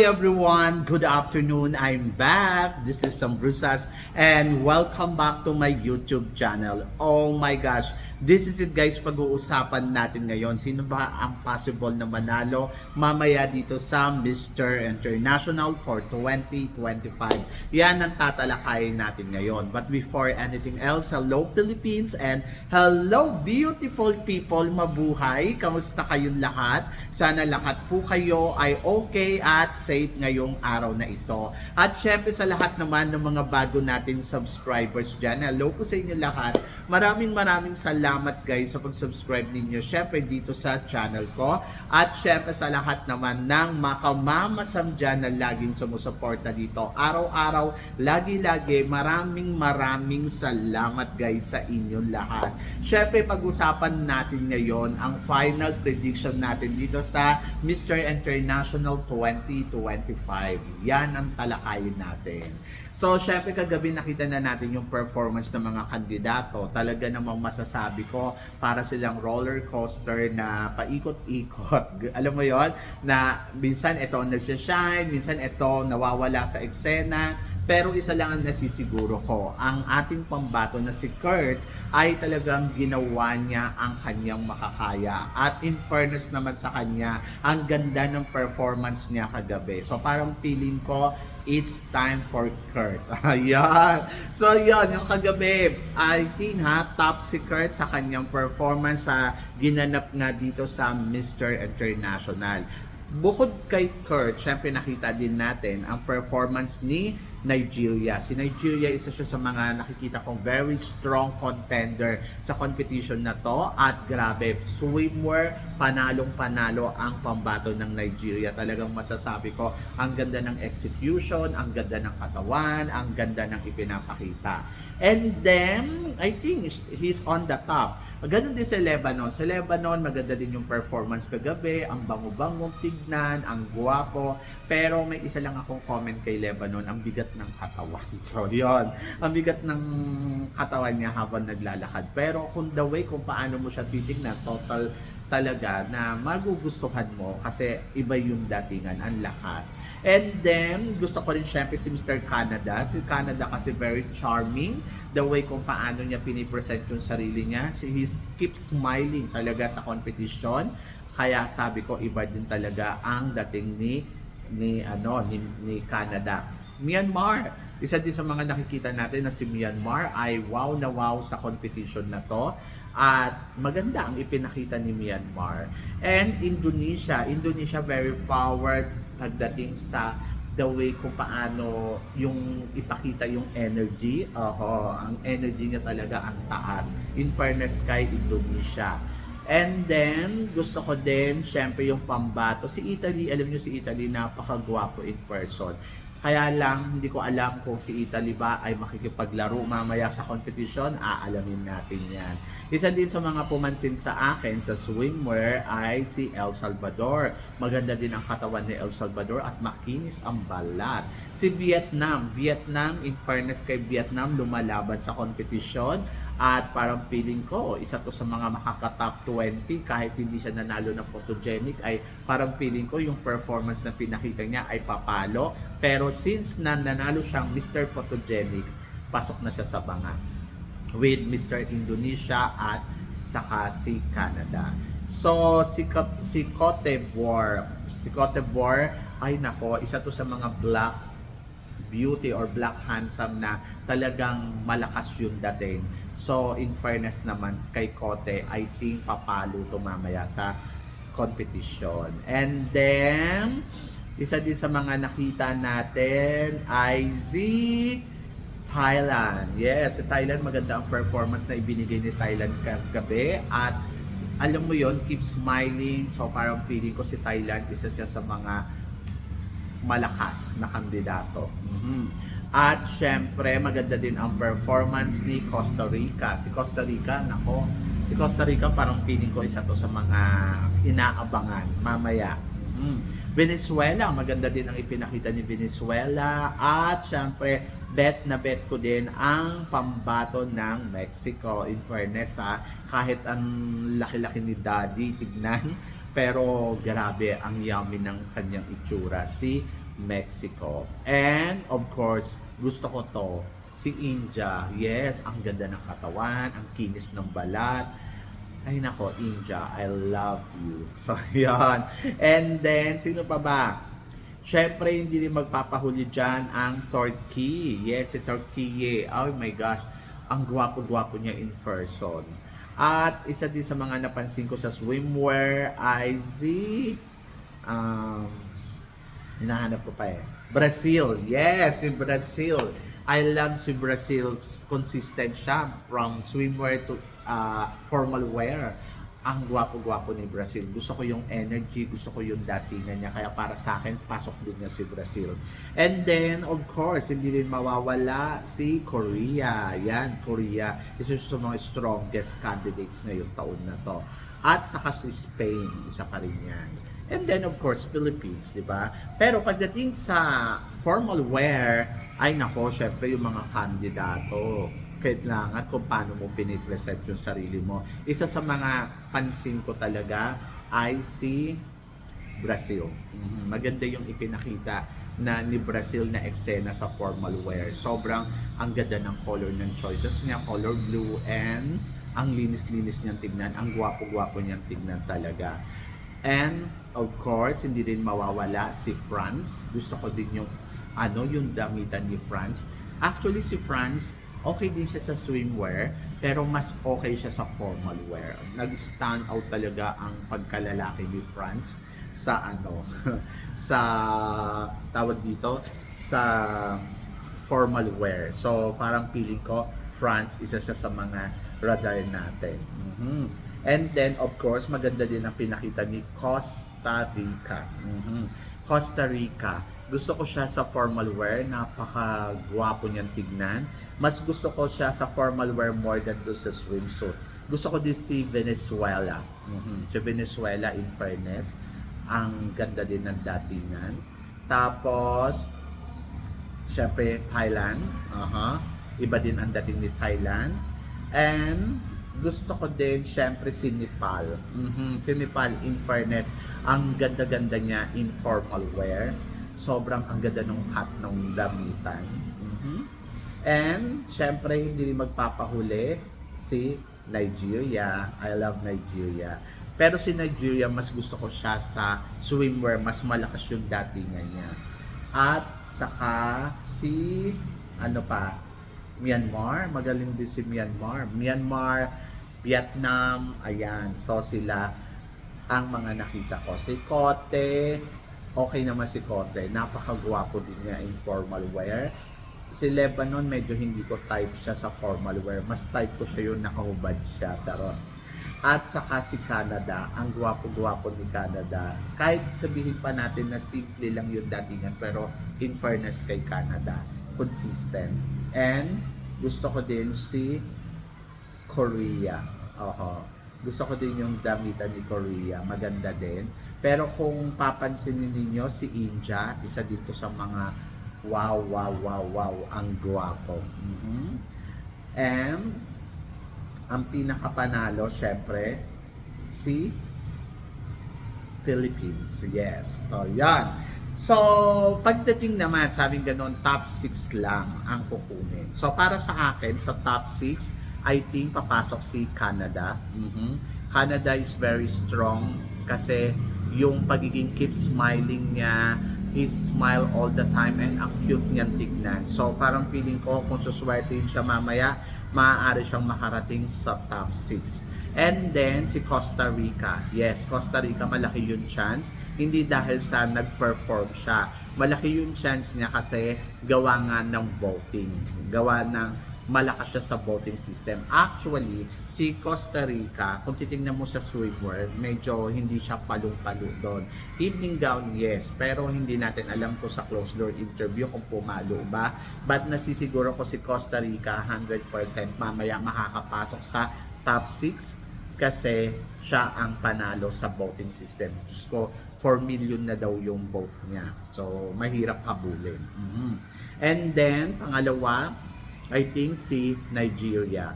Hi everyone, good afternoon. I'm back. This is Sam Brusas and welcome back to my YouTube channel. Oh my gosh, this is it guys, pag-uusapan natin ngayon. Sino ba ang possible na manalo mamaya dito sa Mr. International for 2025? Yan ang tatalakayin natin ngayon. But before anything else, hello Philippines and hello beautiful people, mabuhay. Kamusta kayong lahat? Sana lahat po kayo ay okay at safe ngayong araw na ito. At syempre sa lahat naman ng mga bago nating subscribers dyan, hello po sa inyo lahat. Maraming maraming salamat guys sa pag-subscribe ninyo syempre dito sa channel ko. At syempre sa lahat naman ng makamamasam dyan na laging sumusuporta dito. Araw-araw, lagi-lagi, maraming maraming salamat guys sa inyong lahat. Syempre pag-usapan natin ngayon ang final prediction natin dito sa Mr. International 2025. Yan ang talakayin natin. So, syempre kagabi nakita na natin yung performance ng mga kandidato. Talaga namang masasabi ko para silang roller coaster na paikot-ikot. Alam mo yon na minsan ito nagsashine, minsan ito nawawala sa eksena. Pero isa lang ang nasisiguro ko, ang ating pambato na si Kurt ay talagang ginawa niya ang kanyang makakaya. At in fairness naman sa kanya, ang ganda ng performance niya kagabi. So parang feeling ko, it's time for Kurt. Ayan. So yun, yung kagabi, I think ha, top si Kurt sa kanyang performance sa ginanap nga dito sa Mr. International. Bukod kay Kurt, syempre nakita din natin ang performance ni Nigeria. Si Nigeria isa siya sa mga nakikita kong very strong contender sa competition na to at grabe, swimwear, panalong panalo ang pambato ng Nigeria. Talagang masasabi ko, ang ganda ng execution, ang ganda ng katawan, ang ganda ng ipinapakita. And then, I think he's on the top. Ganun din sa Lebanon. Sa Lebanon, maganda din yung performance kagabi, ang bango-bangong tignan, ang guwapo. Pero may isa lang akong comment kay Lebanon, ang bigat ng katawan. So, yon Ang bigat ng katawan niya habang naglalakad. Pero kung the way kung paano mo siya titignan, total talaga na magugustuhan mo kasi iba yung datingan, ang lakas. And then, gusto ko rin syempre si Mr. Canada. Si Canada kasi very charming. The way kung paano niya pinipresent yung sarili niya. He keeps smiling talaga sa competition. Kaya sabi ko, iba din talaga ang dating ni ni ano ni, ni Canada. Myanmar, isa din sa mga nakikita natin na si Myanmar ay wow na wow sa competition na to. At maganda ang ipinakita ni Myanmar. And Indonesia, Indonesia very powered pagdating sa the way kung paano yung ipakita yung energy. Oho, ang energy niya talaga ang taas. In fairness kay Indonesia. And then, gusto ko din, syempre yung pambato. Si Italy, alam niyo si Italy, napakagwapo in person. Kaya lang, hindi ko alam kung si Italy ba ay makikipaglaro mamaya sa competition. Aalamin natin yan. Isa din sa mga pumansin sa akin sa swimwear ay si El Salvador. Maganda din ang katawan ni El Salvador at makinis ang balat. Si Vietnam. Vietnam, in fairness kay Vietnam, lumalaban sa competition. At parang feeling ko, isa to sa mga makaka-top 20 kahit hindi siya nanalo ng photogenic ay parang feeling ko yung performance na pinakita niya ay papalo. Pero since na nanalo siyang Mr. Photogenic, pasok na siya sa banga with Mr. Indonesia at saka si Canada. So, si, si Cote d'Ivoire, si Cote d'Ivoire, ay nako, isa to sa mga black beauty or black handsome na talagang malakas yung dating. So, in fairness naman kay Kote, I think papalo to mamaya sa competition. And then, isa din sa mga nakita natin ay Thailand. Yes, si Thailand maganda ang performance na ibinigay ni Thailand kagabi at alam mo yon keep smiling. So parang feeling ko si Thailand isa siya sa mga malakas na kandidato. Mhm. At syempre, maganda din ang performance ni Costa Rica. Si Costa Rica, nako, si Costa Rica parang feeling ko isa to sa mga inaabangan mamaya. Mhm. Venezuela, maganda din ang ipinakita ni Venezuela. At syempre, bet na bet ko din ang pambato ng Mexico. In fairness ha, kahit ang laki-laki ni Daddy, tignan, Pero grabe, ang yummy ng kanyang itsura. Si Mexico. And of course, gusto ko to, si India. Yes, ang ganda ng katawan, ang kinis ng balat. Ay nako, India, I love you. So, yan. And then, sino pa ba? Siyempre, hindi rin magpapahuli dyan ang Turkey. Yes, si Turkey. Oh my gosh, ang gwapo-gwapo niya in person. At isa din sa mga napansin ko sa swimwear ay si... Um, hinahanap ko pa eh. Brazil. Yes, si Brazil. I love si Brazil. Consistent siya from swimwear to uh, formal wear. Ang gwapo-gwapo ni Brazil. Gusto ko yung energy, gusto ko yung datingan niya. Kaya para sa akin, pasok din niya si Brazil. And then, of course, hindi rin mawawala si Korea. Yan, Korea. Isa sa mga strongest candidates ngayong taon na to. At saka si Spain, isa pa rin yan. And then, of course, Philippines, di ba? Pero pagdating sa formal wear, ay nako, syempre yung mga kandidato kailangan kung paano mo pinipresent yung sarili mo. Isa sa mga pansin ko talaga ay si Brazil. Mhm. Maganda yung ipinakita na ni Brazil na eksena sa formal wear. Sobrang ang ganda ng color ng choices niya, color blue and ang linis-linis niyang tignan, ang gwapo-gwapo niyang tignan talaga. And of course, hindi din mawawala si France. Gusto ko din yung ano, yung damitan ni France. Actually si France, okay din siya sa swimwear, pero mas okay siya sa formal wear. Nag-stand out talaga ang pagkalalaki ni France sa ano, sa tawag dito, sa formal wear. So parang feeling ko, France, isa siya sa mga radar natin. Mhm. And then, of course, maganda din ang pinakita ni Costa Rica. Mhm. Costa Rica. Gusto ko siya sa formal wear. Napaka-gwapo niyang tignan. Mas gusto ko siya sa formal wear more than do sa swimsuit. Gusto ko din si Venezuela. Mhm. Si Venezuela, in fairness, ang ganda din ng datingan. Tapos, syempre, Thailand. Aha. Iba din ang dating ni Thailand. And, gusto ko din, syempre, si Nepal. Mhm. Si Nepal, in fairness, ang ganda-ganda niya in formal wear. Sobrang ang ganda ng cut ng damitan. Mhm. And, syempre, hindi rin magpapahuli si Nigeria. I love Nigeria. Pero si Nigeria, mas gusto ko siya sa swimwear. Mas malakas yung datingan niya. At saka si, ano pa, Myanmar. Magaling din si Myanmar. Myanmar, Vietnam, ayan. So sila ang mga nakita ko. Si Kote, okay naman si Kote. Napakagwapo din niya in formal wear. Si Lebanon, medyo hindi ko type siya sa formal wear. Mas type ko siya yung nakahubad siya. Charot. At saka si Canada, ang gwapo-gwapo ni Canada. Kahit sabihin pa natin na simple lang yung datingan, pero in fairness kay Canada, consistent. And gusto ko din si Korea. Oho. Gusto ko din yung damitan ni Korea. Maganda din. Pero kung papansinin ninyo, si India, isa dito sa mga wow, wow, wow, wow, ang gwapo. Mhm. And, ang pinakapanalo, syempre, si Philippines. Yes. So, yan. So, pagdating naman, sabing ganun, top 6 lang ang kukunin. So, para sa akin, sa top 6, I think papasok si Canada. Mhm. Canada is very strong kasi yung pagiging keep smiling niya, he smile all the time and ang cute niyang tignan. So parang feeling ko kung suswertein siya mamaya, maaari siyang makarating sa top 6. And then si Costa Rica. Yes, Costa Rica malaki yung chance. Hindi dahil sa nag-perform siya. Malaki yung chance niya kasi gawa nga ng voting. Gawa ng malakas siya sa voting system. Actually, si Costa Rica, kung titingnan mo sa swimwear, medyo hindi siya palong-palo doon. Evening gown, yes, pero hindi natin alam ko sa closed door interview kung pumalo ba. But nasisiguro ko si Costa Rica 100% mamaya makakapasok sa top 6 kasi siya ang panalo sa voting system. Diyos ko, 4 million na daw yung vote niya. So, mahirap habulin. Mhm. And then, pangalawa, I think si Nigeria.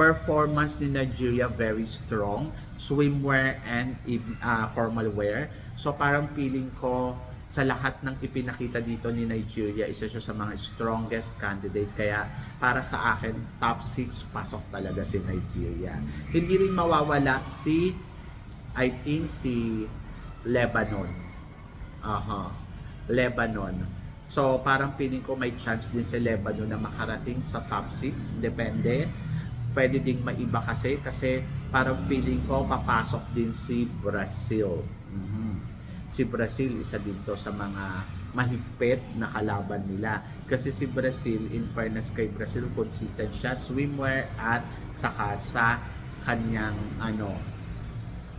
performance ni Nigeria very strong. Swimwear and uh, formal wear. So parang feeling ko sa lahat ng ipinakita dito ni Nigeria, isa siya sa mga strongest candidate. Kaya para sa akin, top 6 pasok talaga si Nigeria. Hindi rin mawawala si, I think si Lebanon. Aha. Lebanon. So parang feeling ko may chance din si Lebanon na makarating sa top 6. Depende. Pwede ding maiba kasi kasi parang feeling ko papasok din si Brazil. Mhm si Brazil isa din to sa mga mahigpit na kalaban nila. Kasi si Brazil, in fairness kay Brazil, consistent siya swimwear at saka sa kanyang ano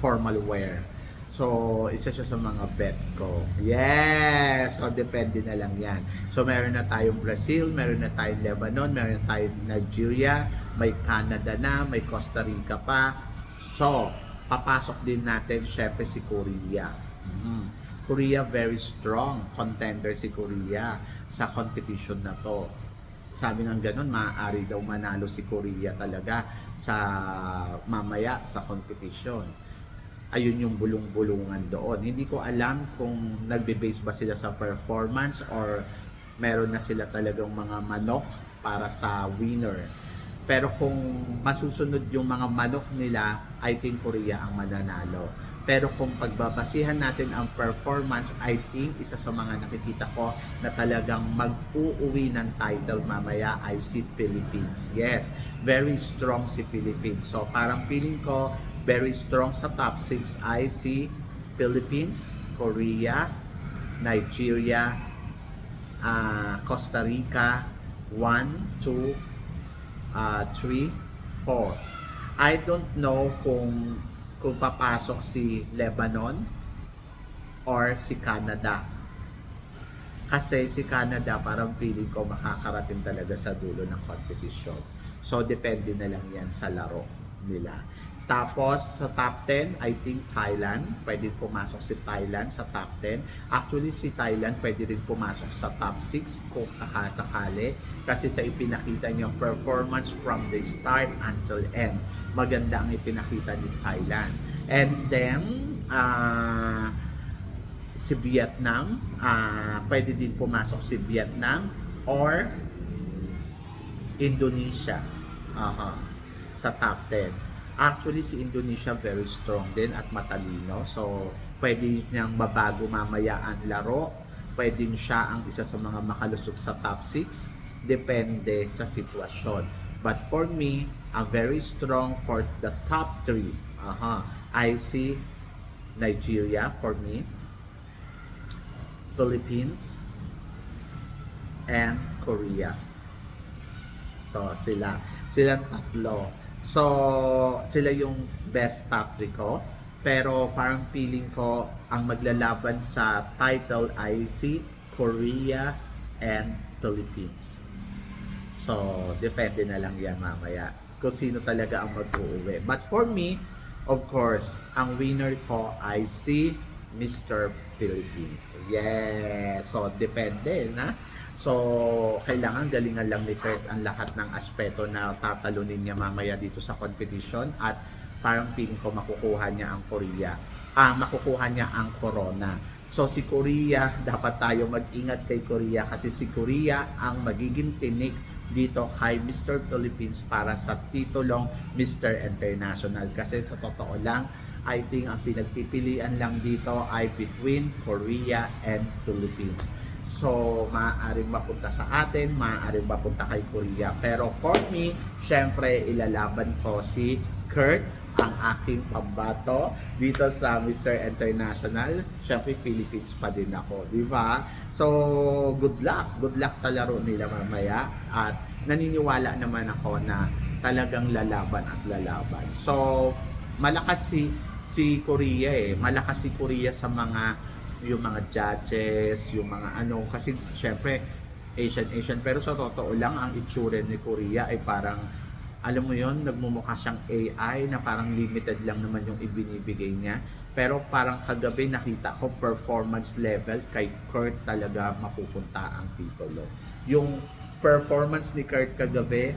formal wear. So, isa siya sa mga bet ko. Yes! So, depende na lang yan. So, meron na tayong Brazil, meron na tayong Lebanon, meron na tayong Nigeria, may Canada na, may Costa Rica pa. So, papasok din natin syempre si Korea. Mhm. Korea very strong contender si Korea sa competition na to. Sabi ng ganun, maaari daw manalo si Korea talaga sa mamaya sa competition. Ayun yung bulong-bulungan doon. Hindi ko alam kung nagbe-base ba sila sa performance or meron na sila talagang mga manok para sa winner. Pero kung masusunod yung mga manok nila, I think Korea ang mananalo. Pero kung pagbabasihan natin ang performance, I think isa sa mga nakikita ko na talagang mag-uuwi ng title mamaya ay si Philippines. Yes, very strong si Philippines. So parang feeling ko very strong sa top 6 ay si Philippines, Korea, Nigeria, ah, Costa Rica, 1, 2, uh, 3, 4. I don't know kung kung papasok si Lebanon or si Canada. Kasi si Canada parang feeling ko makakarating talaga sa dulo ng competition. So depende na lang yan sa laro nila. Tapos sa top 10, I think Thailand. Pwede pumasok si Thailand sa top 10. Actually si Thailand pwede rin pumasok sa top 6 kung sakasakali. Kasi sa ipinakita niyang performance from the start until end. Maganda ang ipinakita ni Thailand. And then, ah si Vietnam, ah pwede din pumasok si Vietnam or Indonesia. Aha. Sa top 10. Actually, si Indonesia very strong din at matalino. So, pwede niyang mabago mamaya ang laro. Pwedeng siya ang isa sa mga makalusog sa top 6. Depende sa sitwasyon. But for me, I'm very strong for the top 3. Aha. I see Nigeria for me. Philippines and Korea. So, sila. Silang tatlo. So, sila yung best top 3 ko. Pero parang feeling ko ang maglalaban sa title ay si Korea and Philippines. So, depende na lang yan mamaya kung sino talaga ang mag-uwi. But for me, of course, ang winner ko ay si Mr. Philippines. Yes! So, depende na. So, kailangan galingan lang ni Kurt ang lahat ng aspeto na tatalunin niya mamaya dito sa competition at parang feeling ko makukuha niya ang Korea. Ah, makukuha niya ang Corona. So, si Korea, dapat tayo mag-ingat kay Korea kasi si Korea ang magiging tinik dito kay Mr. Philippines para sa titulong Mr. International. Kasi sa totoo lang, I think ang pinagpipilian lang dito ay between Korea and Philippines. So, maaaring mapunta sa atin, maaaring mapunta kay Korea. Pero for me, syempre, ilalaban ko si Kurt, ang aking pambato dito sa Mr. International. Syempre, Philippines pa din ako, di ba? So, good luck. Good luck sa laro nila mamaya. At naniniwala naman ako na talagang lalaban at lalaban. So, malakas si si Korea eh. Malakas si Korea sa mga yung mga judges, yung mga ano kasi syempre Asian Asian. Pero sa totoo lang ang itsura ni Korea ay parang alam mo yon nagmumukha siyang AI na parang limited lang naman yung ibinibigay niya. Pero parang kagabi nakita ko performance level kay Kurt talaga mapupunta ang titulo. Yung performance ni Kurt kagabi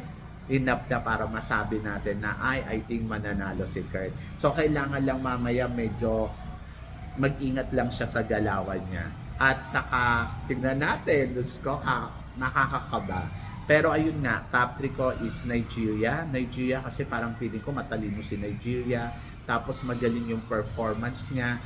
enough na para masabi natin na ay I think mananalo si Kurt. So kailangan lang mamaya medyo mag-ingat lang siya sa galawan niya. At saka tignan natin, Diyos ko, ka, nakakakaba. Pero ayun nga, top 3 ko is Nigeria. Nigeria kasi parang feeling ko matalino si Nigeria. Tapos magaling yung performance niya.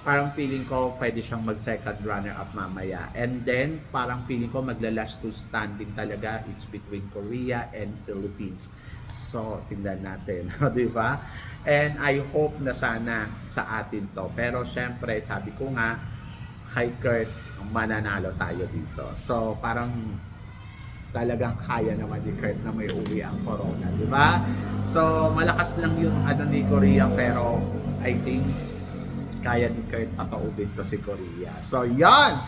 Parang feeling ko pwede siyang mag second runner up mamaya. And then parang feeling ko magla last two standing talaga. It's between Korea and Philippines. So, tingnan natin, di ba? And I hope na sana sa atin to. Pero syempre, sabi ko nga, kay Kurt, mananalo tayo dito. So, parang talagang kaya naman ni Kurt na may uwi ang corona, di ba? So, malakas lang yung ano ni Korea pero I think kaya ni Kurt papaubin to si Korea. So, yon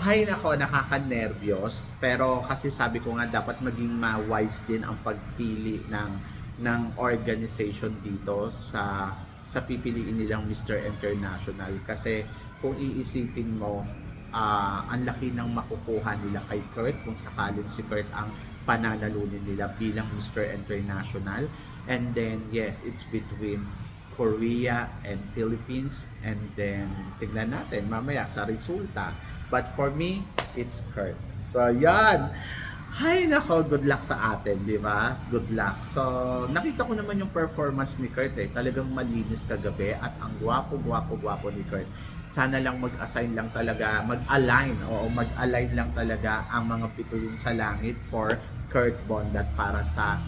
Ay nako, nakaka-nervyos. Pero kasi sabi ko nga, dapat maging ma-wise din ang pagpili ng ng organization dito sa sa pipiliin nilang Mr. International kasi kung iisipin mo ah, ang laki ng makukuha nila kay Kurt kung sakaling si Kurt ang pananalunin nila bilang Mr. International and then yes it's between Korea and Philippines and then tignan natin mamaya sa resulta but for me it's Kurt so yan Hay nako, good luck sa atin, di ba? Good luck. So, nakita ko naman yung performance ni Kurt eh. Talagang malinis kagabi at ang gwapo, gwapo, gwapo ni Kurt. Sana lang mag-assign lang talaga, mag-align, o mag-align lang talaga ang mga pituloy sa langit for Kurt Bondat para sa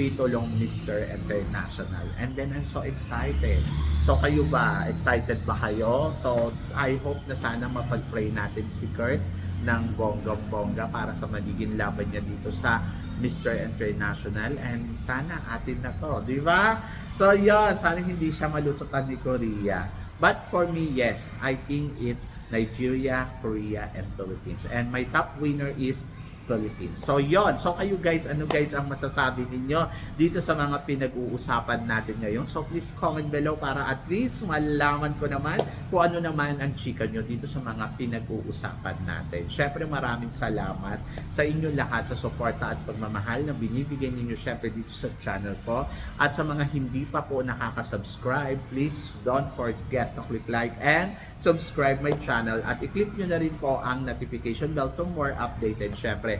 titulong Mr. International. And then I'm so excited. So kayo ba? Excited ba kayo? So I hope na sana mapag-pray natin si Kurt ng bonggang-bongga para sa magiging laban niya dito sa Mr. International and sana atin na to, di ba? So yon, sana hindi siya malusutan ni Korea. But for me, yes, I think it's Nigeria, Korea, and Philippines. And my top winner is Philippines. So yon. So kayo guys, ano guys ang masasabi ninyo dito sa mga pinag-uusapan natin ngayon? So please comment below para at least malaman ko naman kung ano naman ang chika nyo dito sa mga pinag-uusapan natin. Syempre maraming salamat sa inyo lahat sa suporta at pagmamahal na binibigay ninyo syempre dito sa channel ko. At sa mga hindi pa po nakaka-subscribe, please don't forget to click like and subscribe my channel at i-click nyo na rin po ang notification bell to more updated syempre